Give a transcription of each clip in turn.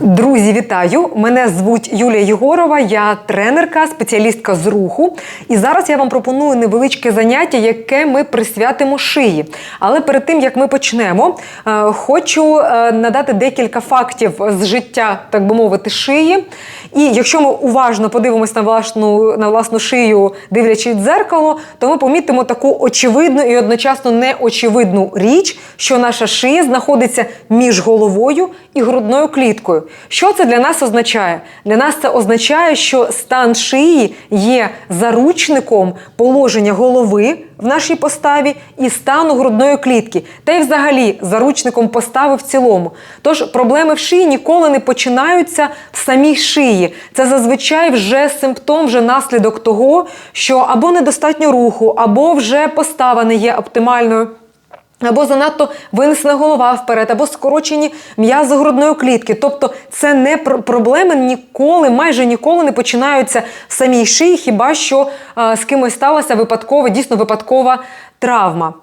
Друзі, вітаю! Мене звуть Юлія Єгорова, я тренерка, спеціалістка з руху. І зараз я вам пропоную невеличке заняття, яке ми присвятимо шиї. Але перед тим як ми почнемо, е, хочу е, надати декілька фактів з життя, так би мовити, шиї. І якщо ми уважно подивимось на власну, на власну шию, дивлячись дзеркало, то ми помітимо таку очевидну і одночасно неочевидну річ, що наша шия знаходиться між головою і грудною кліткою. Що це для нас означає? Для нас це означає, що стан шиї є заручником положення голови в нашій поставі і стану грудної клітки, та й взагалі заручником постави в цілому. Тож проблеми в шиї ніколи не починаються в самій шиї. Це зазвичай вже симптом, вже наслідок того, що або недостатньо руху, або вже постава не є оптимальною. Або занадто винесена голова вперед, або скорочені м'язи грудної клітки. Тобто це не проблеми ніколи, майже ніколи не починаються в самій шиї, хіба що а, з кимось сталася випадкова, дійсно випадкова травма.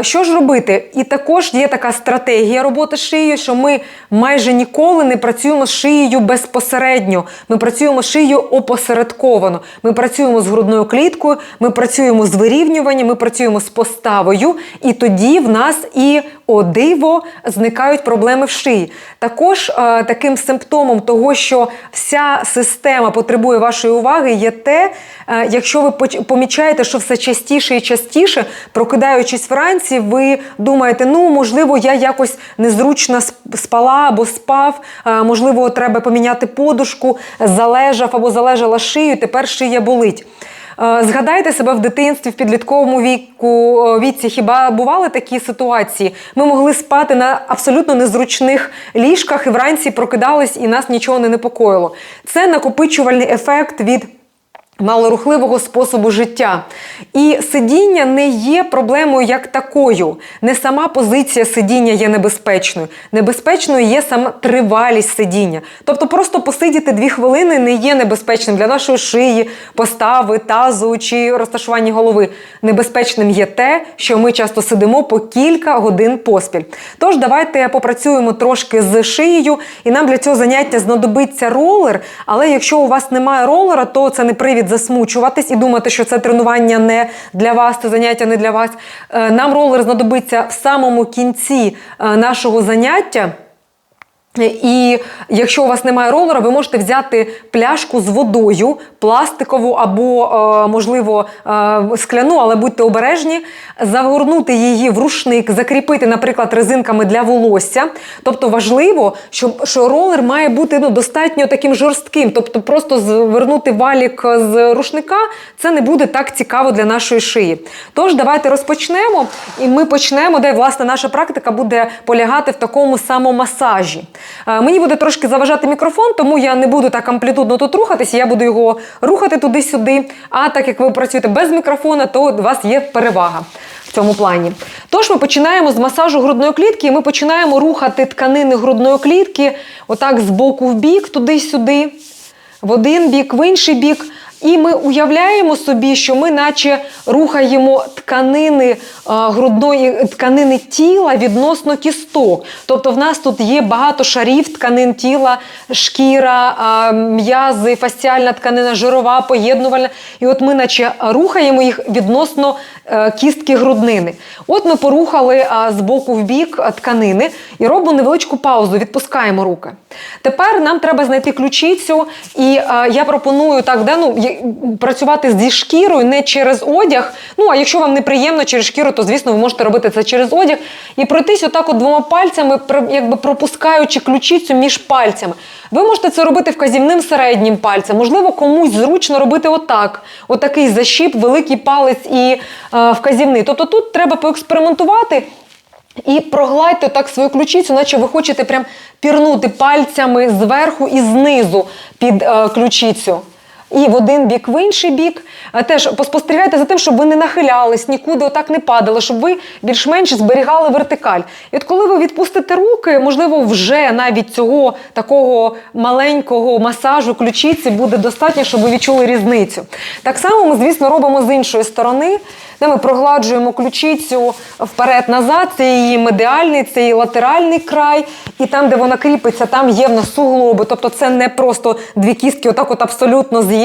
Що ж робити? І також є така стратегія роботи з шиєю, що ми майже ніколи не працюємо з шиєю безпосередньо. Ми працюємо з шиєю опосередковано. Ми працюємо з грудною кліткою, ми працюємо з вирівнюванням, ми працюємо з поставою, і тоді в нас і о диво зникають проблеми в шиї. Також е, таким симптомом того, що вся система потребує вашої уваги, є те, е, якщо ви помічаєте, що все частіше і частіше, прокидаючись вранці, ви думаєте, ну можливо, я якось незручно спала або спав, е, можливо, треба поміняти подушку, залежав або залежала шию, тепер шия болить. Е, Згадайте себе в дитинстві, в підлітковому віку е, віці. Хіба бували такі ситуації? Ми могли спати на абсолютно незручних ліжках і вранці прокидались, і нас нічого не непокоїло. Це накопичувальний ефект від. Малорухливого способу життя. І сидіння не є проблемою як такою. Не сама позиція сидіння є небезпечною. Небезпечною є сама тривалість сидіння. Тобто просто посидіти дві хвилини не є небезпечним для нашої шиї, постави, тазу чи розташування голови. Небезпечним є те, що ми часто сидимо по кілька годин поспіль. Тож давайте попрацюємо трошки з шиєю, і нам для цього заняття знадобиться ролер. Але якщо у вас немає ролера, то це не привід засмучуватись і думати, що це тренування не для вас, це заняття не для вас. Е, Нам ролер знадобиться в самому кінці е, нашого заняття. І якщо у вас немає ролера, ви можете взяти пляшку з водою, пластикову або, е, можливо, е, скляну, але будьте обережні, загорнути її в рушник, закріпити, наприклад, резинками для волосся. Тобто важливо, щоб, що ролер має бути ну, достатньо таким жорстким. Тобто просто звернути валік з рушника це не буде так цікаво для нашої шиї. Тож давайте розпочнемо, і ми почнемо, де власне наша практика буде полягати в такому самомасажі. Е, Мені буде трошки заважати мікрофон, тому я не буду так амплітудно тут рухатися, я буду його рухати туди-сюди. А так як ви працюєте без мікрофона, то у вас є перевага в цьому плані. Тож ми починаємо з масажу грудної клітки, і ми починаємо рухати тканини грудної клітки, отак з боку в бік, туди-сюди, в один бік, в інший бік. І ми уявляємо собі, що ми наче рухаємо тканини грудної тканини тіла відносно кісток. Тобто в нас тут є багато шарів тканин тіла, шкіра, м'язи, фасціальна тканина, жирова, поєднувальна. І от ми наче рухаємо їх відносно е, кістки груднини. От ми порухали з боку в бік тканини і робимо невеличку паузу, відпускаємо руки. Тепер нам треба знайти ключицю, і е, я пропоную так, да, ну, працювати зі шкірою не через одяг. Ну, а якщо вам неприємно через шкіру, то звісно ви можете робити це через одяг і пройтись отак от двома пальцями, якби пропускаючи ключицю між пальцями. Ви можете це робити вказівним середнім пальцем. Можливо, комусь зручно робити отак. Отакий защіп, великий палець і е, вказівний. Тобто тут треба поекспериментувати. І прогладьте так свою ключицю, наче ви хочете прям пірнути пальцями зверху і знизу під е, ключицю. І в один бік, в інший бік. Е, Теж поспостерігайте за тим, щоб ви не нахилялись, нікуди отак не падали, щоб ви більш-менш зберігали вертикаль. І от коли ви відпустите руки, можливо, вже навіть цього такого маленького масажу ключиці буде достатньо, щоб ви відчули різницю. Так само ми, звісно, робимо з іншої сторони. Де ми прогладжуємо ключицю вперед-назад, це її медіальний, це її латеральний край, і там, де вона кріпиться, там є в нас суглоби. Тобто це не просто дві кістки, отак от абсолютно з'єднані.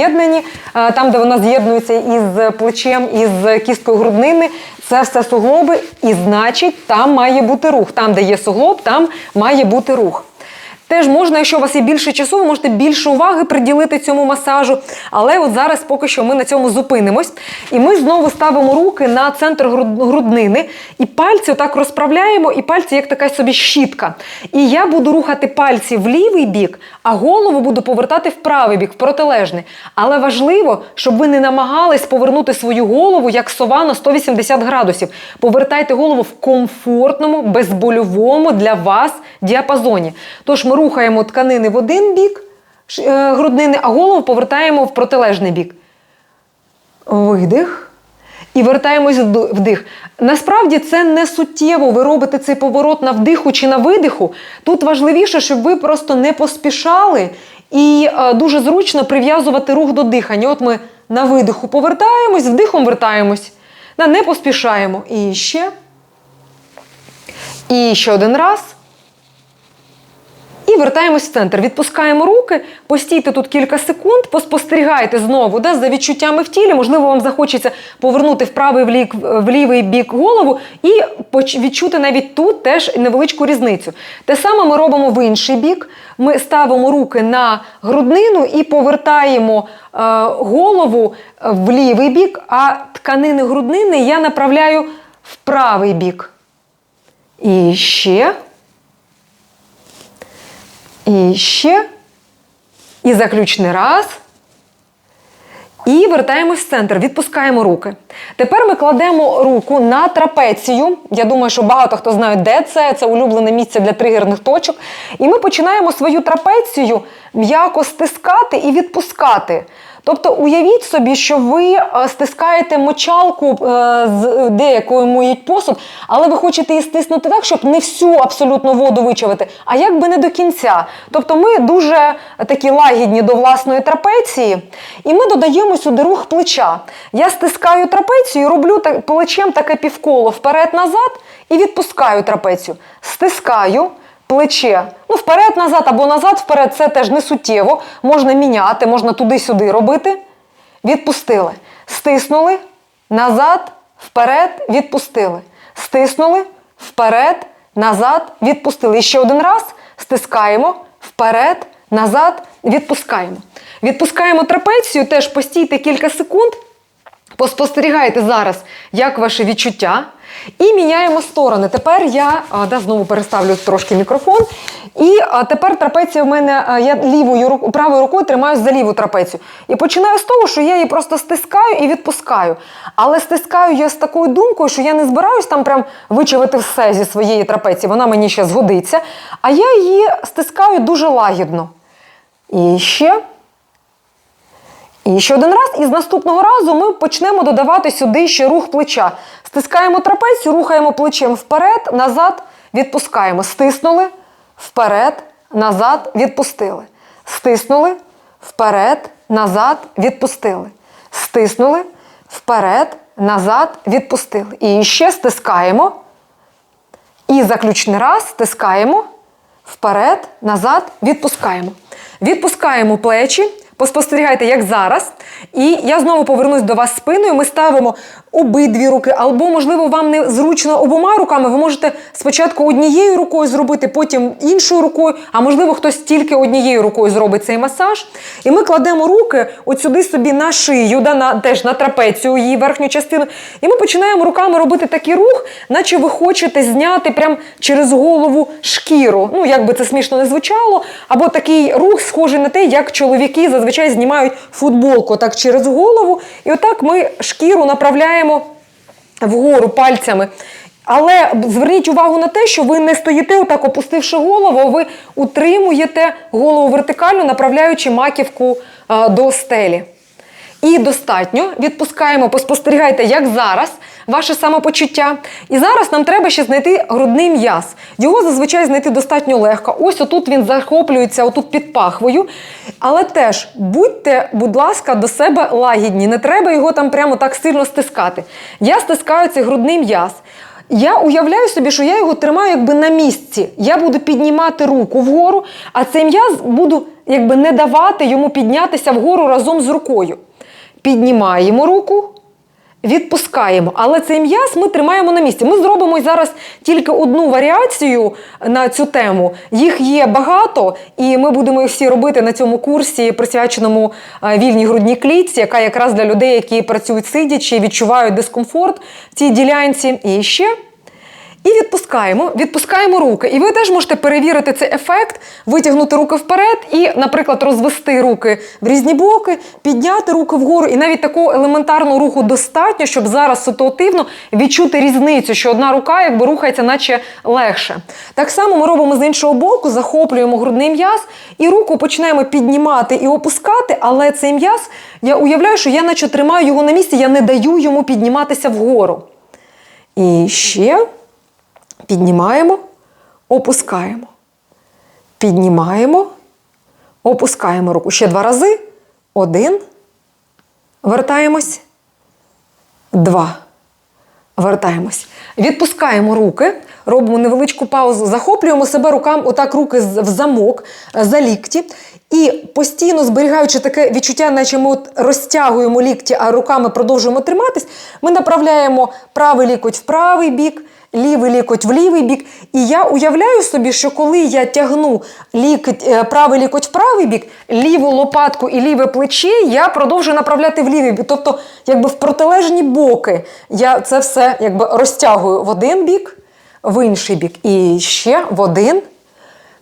Е, Там, де вона з'єднується із плечем, із кісткою груднини, це все суглоби, і значить, там має бути рух. Там, де є суглоб, там має бути рух. Теж можна, якщо у вас є більше часу, ви можете більше уваги приділити цьому масажу. Але от зараз поки що ми на цьому зупинимось. І ми знову ставимо руки на центр груднини, і пальці отак розправляємо, і пальці як така собі щітка. І я буду рухати пальці в лівий бік, а голову буду повертати в правий бік, в протилежний. Але важливо, щоб ви не намагались повернути свою голову як сова на 180 градусів. Повертайте голову в комфортному, безбольовому для вас діапазоні. Тож ми рухаємо тканини в один бік е, груднини, а голову повертаємо в протилежний бік. Видих. І вертаємось вдих. Насправді це не суттєво. Ви робите цей поворот на вдиху чи на видиху. Тут важливіше, щоб ви просто не поспішали і е, дуже зручно прив'язувати рух до дихання. От ми на видиху повертаємось, вдихом вертаємось. Не поспішаємо. І ще. І ще один раз. І вертаємось в центр. Відпускаємо руки, постійте тут кілька секунд, поспостерігайте знову да, за відчуттями в тілі. Можливо, вам захочеться повернути в правий в, лік, в лівий бік голову і відчути навіть тут теж невеличку різницю. Те саме ми робимо в інший бік. Ми ставимо руки на груднину і повертаємо е, голову в лівий бік, а тканини груднини я направляю в правий бік. І ще. І ще. І заключний раз. І вертаємось в центр, відпускаємо руки. Тепер ми кладемо руку на трапецію. Я думаю, що багато хто знає, де це. Це улюблене місце для тригерних точок. І ми починаємо свою трапецію м'яко стискати і відпускати. Тобто уявіть собі, що ви е, стискаєте мочалку, е, з деякою моють посуд, але ви хочете її стиснути так, щоб не всю абсолютно воду вичавити, а якби не до кінця. Тобто ми дуже такі лагідні до власної трапеції, і ми додаємо сюди рух плеча. Я стискаю трапецію, роблю плечем таке півколо вперед-назад і відпускаю трапецію. Стискаю плече. Ну, вперед-назад або назад-вперед це теж не суттєво. Можна міняти, можна туди-сюди робити. Відпустили. Стиснули, назад, вперед, відпустили. Стиснули, вперед, назад, відпустили. І ще один раз стискаємо, вперед, назад, відпускаємо. Відпускаємо трапецію, теж постійте кілька секунд. Поспостерігайте зараз, як ваше відчуття. І міняємо сторони. Тепер я да, знову переставлю трошки мікрофон. І тепер трапеція в мене я лівою рук- правою рукою тримаюсь за ліву трапецію. І починаю з того, що я її просто стискаю і відпускаю. Але стискаю я з такою думкою, що я не збираюсь там прям вичавити все зі своєї трапеції. Вона мені ще згодиться. А я її стискаю дуже лагідно. І ще. І ще один раз, і з наступного разу ми почнемо додавати сюди ще рух плеча. Стискаємо трапецію, рухаємо плечем вперед, назад, відпускаємо. Стиснули, вперед, назад, відпустили. Стиснули, вперед, назад, відпустили. Стиснули, вперед, назад, відпустили. І ще стискаємо. І заключний раз стискаємо вперед, назад, відпускаємо. Відпускаємо плечі, поспостерігайте, як зараз. І я знову повернусь до вас спиною. Ми ставимо обидві руки, або, можливо, вам не зручно обома руками. Ви можете спочатку однією рукою зробити, потім іншою рукою, а можливо, хтось тільки однією рукою зробить цей масаж. І ми кладемо руки от сюди собі на шию, да, на, теж на трапецію, її верхню частину. І ми починаємо руками робити такий рух, наче ви хочете зняти прям через голову шкіру. Ну, як би це смішно не звучало, або такий рух схожий на те, як чоловіки зазвичай знімають футболку так через голову. І отак ми шкіру направляємо вгору пальцями. Але зверніть увагу на те, що ви не стоїте отак, опустивши голову, ви утримуєте голову вертикально, направляючи маківку е, до стелі. І достатньо. Відпускаємо, поспостерігайте, як зараз ваше самопочуття. І зараз нам треба ще знайти грудний м'яз. Його зазвичай знайти достатньо легко. Ось отут він захоплюється, отут під пахвою. Але теж будьте, будь ласка, до себе лагідні. Не треба його там прямо так сильно стискати. Я стискаю цей грудний м'яз. Я уявляю собі, що я його тримаю якби на місці. Я буду піднімати руку вгору, а цей м'яз буду якби не давати йому піднятися вгору разом з рукою. Піднімаємо руку, відпускаємо. Але цей м'яз ми тримаємо на місці. Ми зробимо зараз тільки одну варіацію на цю тему. Їх є багато, і ми будемо їх всі робити на цьому курсі, присвяченому е, вільній грудній клітці, яка якраз для людей, які працюють сидячи, відчувають дискомфорт в цій ділянці. І ще. І відпускаємо, відпускаємо руки. І ви теж можете перевірити цей ефект, витягнути руки вперед і, наприклад, розвести руки в різні боки, підняти руки вгору. І навіть такого елементарного руху достатньо, щоб зараз ситуативно відчути різницю, що одна рука якби рухається, наче легше. Так само ми робимо з іншого боку, захоплюємо грудний м'яз і руку починаємо піднімати і опускати, але цей м'яз, я уявляю, що я наче тримаю його на місці, я не даю йому підніматися вгору. І ще. Піднімаємо, опускаємо. Піднімаємо, опускаємо руку. Ще два рази. Один. Вертаємось. Два. Вертаємось. Відпускаємо руки, робимо невеличку паузу, захоплюємо себе руками, отак руки в замок, е, за лікті. І постійно зберігаючи таке відчуття, наче ми от розтягуємо лікті, а руками продовжуємо триматись, ми направляємо правий лікоть в правий бік, лівий лікоть в лівий бік. І я уявляю собі, що коли я тягну лікоть, е, правий лікоть в правий бік, ліву лопатку і ліве плече, я продовжую направляти в лівий бік. Тобто, якби в протилежні боки я це все якби розтягую в один бік, в інший бік. І ще в один.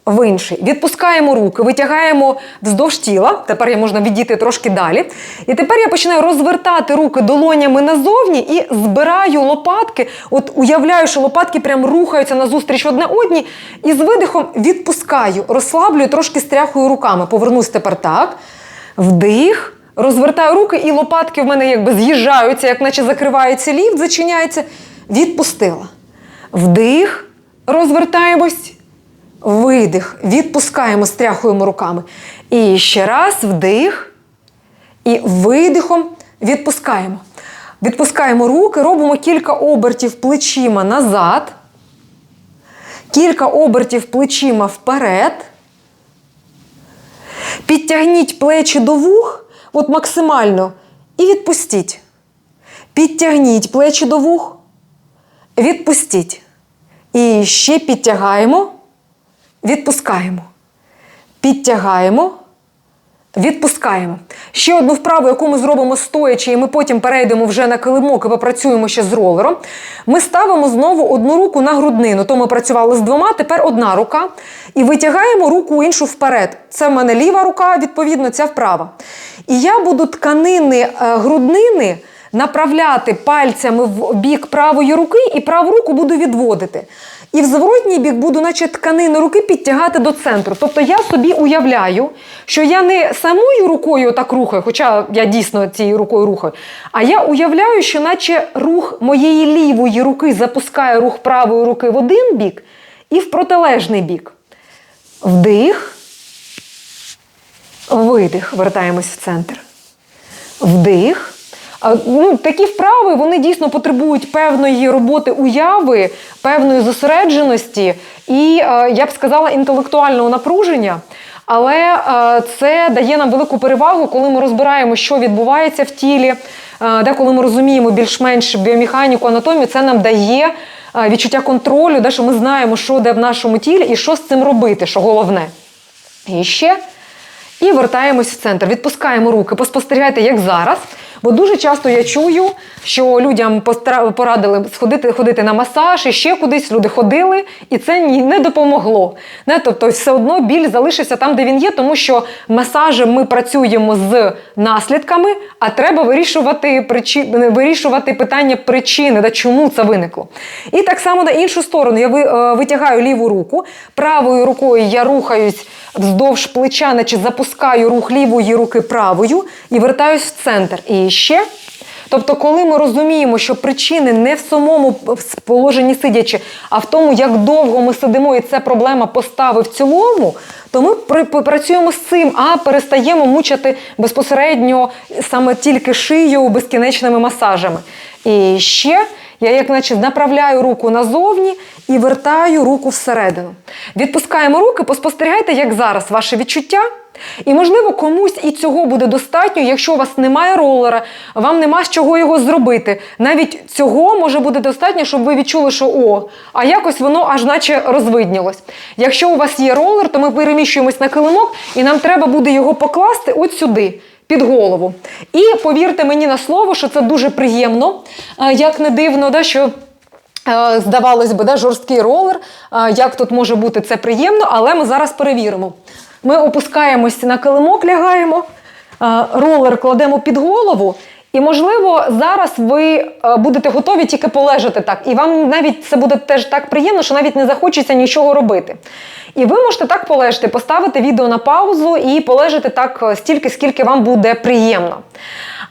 В інший. Відпускаємо руки, витягаємо вздовж тіла. Тепер я можна відійти трошки далі. І тепер я починаю розвертати руки долонями назовні і збираю лопатки. От уявляю, що лопатки прям рухаються назустріч одне одній. І з видихом відпускаю, розслаблюю, трошки стряхую руками. Повернусь тепер так. Вдих. Розвертаю руки, і лопатки в мене якби з'їжджаються, як наче закривається ліфт, зачиняється. Відпустила. Вдих. Розвертаємось. Видих, відпускаємо, стряхуємо руками. І ще раз вдих. І видихом відпускаємо. Відпускаємо руки, робимо кілька обертів плечима назад, кілька обертів плечима вперед. Підтягніть плечі до вух, от максимально, і відпустіть. Підтягніть плечі до вух, відпустіть. І ще підтягаємо. Відпускаємо. Підтягаємо. Відпускаємо. Ще одну вправу, яку ми зробимо стоячи, і ми потім перейдемо вже на килимок і попрацюємо ще з ролером. Ми ставимо знову одну руку на груднину. То ми працювали з двома, тепер одна рука. І витягаємо руку іншу вперед. Це в мене ліва рука, відповідно, ця вправа. І я буду тканини е, груднини направляти пальцями в бік правої руки і праву руку буду відводити. І в зворотній бік буду, наче тканини руки, підтягати до центру. Тобто я собі уявляю, що я не самою рукою так рухаю, хоча я дійсно цією рукою рухаю, а я уявляю, що наче рух моєї лівої руки запускає рух правої руки в один бік і в протилежний бік. Вдих, видих, вертаємось в центр. Вдих. Ну, такі вправи вони дійсно потребують певної роботи уяви, певної зосередженості і, е, я б сказала, інтелектуального напруження. Але е, це дає нам велику перевагу, коли ми розбираємо, що відбувається в тілі, е, де коли ми розуміємо більш-менш біомеханіку, анатомію, це нам дає відчуття контролю, де що ми знаємо, що де в нашому тілі і що з цим робити, що головне. І ще. І вертаємось в центр. Відпускаємо руки. Поспостерігайте, як зараз. Бо дуже часто я чую, що людям порадили сходити ходити на масаж і ще кудись люди ходили, і це не допомогло. Не? Тобто, все одно біль залишився там, де він є, тому що масажем ми працюємо з наслідками, а треба вирішувати причі... вирішувати питання причини, да, чому це виникло. І так само на іншу сторону я е, витягаю ліву руку, правою рукою я рухаюсь вздовж плеча, наче запускаю рух лівої руки правою і вертаюсь в центр. І ще. Тобто, коли ми розуміємо, що причини не в самому положенні сидячи, а в тому, як довго ми сидимо, і це проблема постави в цілому, то ми працюємо з цим, а перестаємо мучити безпосередньо саме тільки шию безкінечними масажами. І ще я, як наче, направляю руку назовні і вертаю руку всередину. Відпускаємо руки, поспостерігайте, як зараз ваше відчуття. І, можливо, комусь і цього буде достатньо, якщо у вас немає ролера, вам нема з чого його зробити. Навіть цього може бути достатньо, щоб ви відчули, що о, а якось воно аж наче розвиднілось. Якщо у вас є ролер, то ми переміщуємось на килимок, і нам треба буде його покласти от сюди. Під голову. І повірте мені на слово, що це дуже приємно, Е, як не дивно, да, що Е, Здавалось би, да, жорсткий ролер. Е, Як тут може бути це приємно, але ми зараз перевіримо. Ми опускаємось на килимок, лягаємо, ролер кладемо під голову. І, можливо, зараз ви е, будете готові тільки полежати так. І вам навіть це буде теж так приємно, що навіть не захочеться нічого робити. І ви можете так полежати, поставити відео на паузу і полежати так е, стільки, скільки вам буде приємно.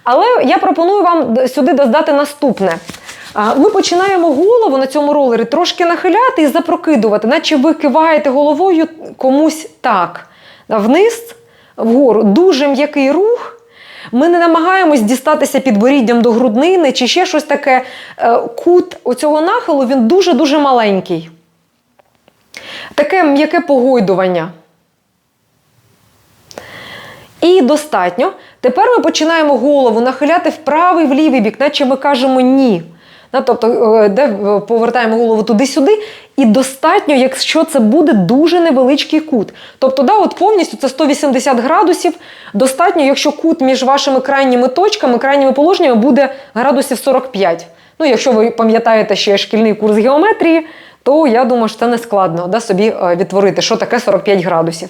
Але я пропоную вам сюди додати наступне. Ми починаємо голову на цьому ролері трошки нахиляти і запрокидувати, наче ви киваєте головою комусь так. Вниз, вгору. Дуже м'який рух. Ми не намагаємось дістатися підборіддям до груднини чи ще щось таке. Е, Кут оцього нахилу він дуже-дуже маленький. Таке м'яке погойдування. І достатньо. Тепер ми починаємо голову нахиляти в правий в лівий бік, наче ми кажемо ні. Тобто, е, де е, повертаємо голову туди-сюди, і достатньо, якщо це буде дуже невеличкий кут. Тобто, да, от повністю це 180 градусів. Достатньо, якщо кут між вашими крайніми точками, крайніми положеннями буде градусів 45. Ну, якщо ви пам'ятаєте ще шкільний курс геометрії, то я думаю, що це не складно да, собі е, відтворити, що таке 45 градусів.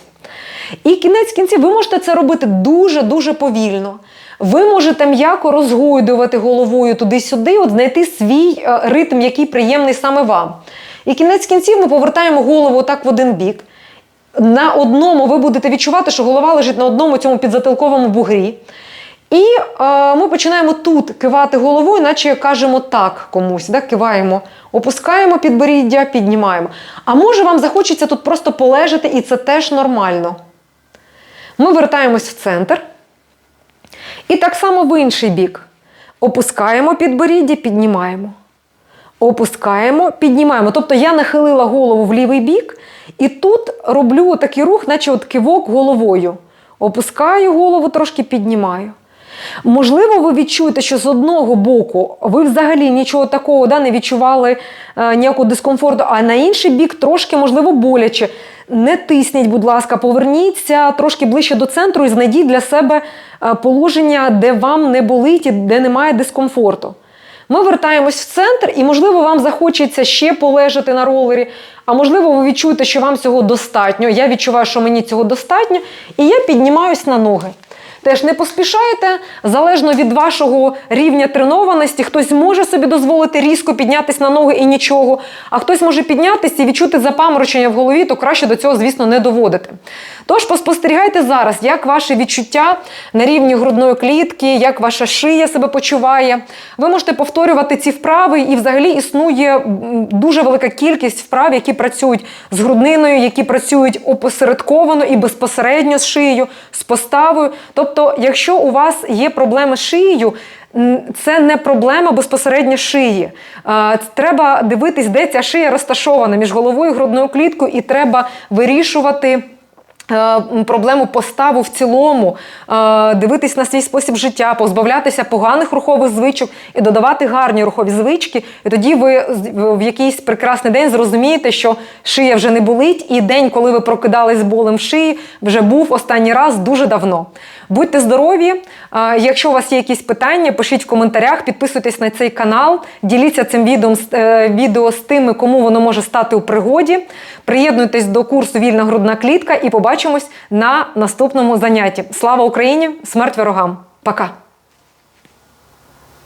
І кінець кінців ви можете це робити дуже-дуже повільно. Ви можете м'яко розгойдувати головою туди-сюди, от знайти свій е, ритм, який приємний саме вам. І кінець кінців ми повертаємо голову отак в один бік. На одному ви будете відчувати, що голова лежить на одному цьому підзатилковому бугрі. І е, ми починаємо тут кивати головою, наче кажемо так комусь, да? киваємо, опускаємо підборіддя, піднімаємо. А може вам захочеться тут просто полежати, і це теж нормально. Ми вертаємось в центр. І так само в інший бік. Опускаємо підборіддя, піднімаємо. Опускаємо, піднімаємо. Тобто я нахилила голову в лівий бік, і тут роблю такий рух, наче от кивок головою. Опускаю голову, трошки піднімаю. Можливо, ви відчуєте, що з одного боку ви взагалі нічого такого да, не відчували е, ніякого дискомфорту, а на інший бік трошки, можливо, боляче. Не тисніть, будь ласка, поверніться трошки ближче до центру і знайдіть для себе е, положення, де вам не болить і де немає дискомфорту. Ми вертаємось в центр, і, можливо, вам захочеться ще полежати на ролері, а можливо, ви відчуєте, що вам цього достатньо. Я відчуваю, що мені цього достатньо, і я піднімаюсь на ноги. Теж не поспішайте, залежно від вашого рівня тренованості, хтось може собі дозволити різко піднятися на ноги і нічого, а хтось може піднятися і відчути запаморочення в голові, то краще до цього, звісно, не доводити. Тож поспостерігайте зараз, як ваше відчуття на рівні грудної клітки, як ваша шия себе почуває. Ви можете повторювати ці вправи, і взагалі існує дуже велика кількість вправ, які працюють з грудниною, які працюють опосередковано і безпосередньо з шиєю, з поставою. Тобто, якщо у вас є проблеми з шиєю, це не проблема безпосередньо шиї. Е, Треба дивитись, де ця шия розташована між головою і грудною кліткою, і треба вирішувати е, проблему поставу в цілому, е, дивитись на свій спосіб життя, позбавлятися поганих рухових звичок і додавати гарні рухові звички. І тоді ви в якийсь прекрасний день зрозумієте, що шия вже не болить, і день, коли ви прокидались болем в шиї, вже був останній раз дуже давно. Будьте здорові! Якщо у вас є якісь питання, пишіть в коментарях, підписуйтесь на цей канал, діліться цим е, відео з тими, кому воно може стати у пригоді. Приєднуйтесь до курсу Вільна грудна клітка і побачимось на наступному занятті. Слава Україні! Смерть ворогам! Пока!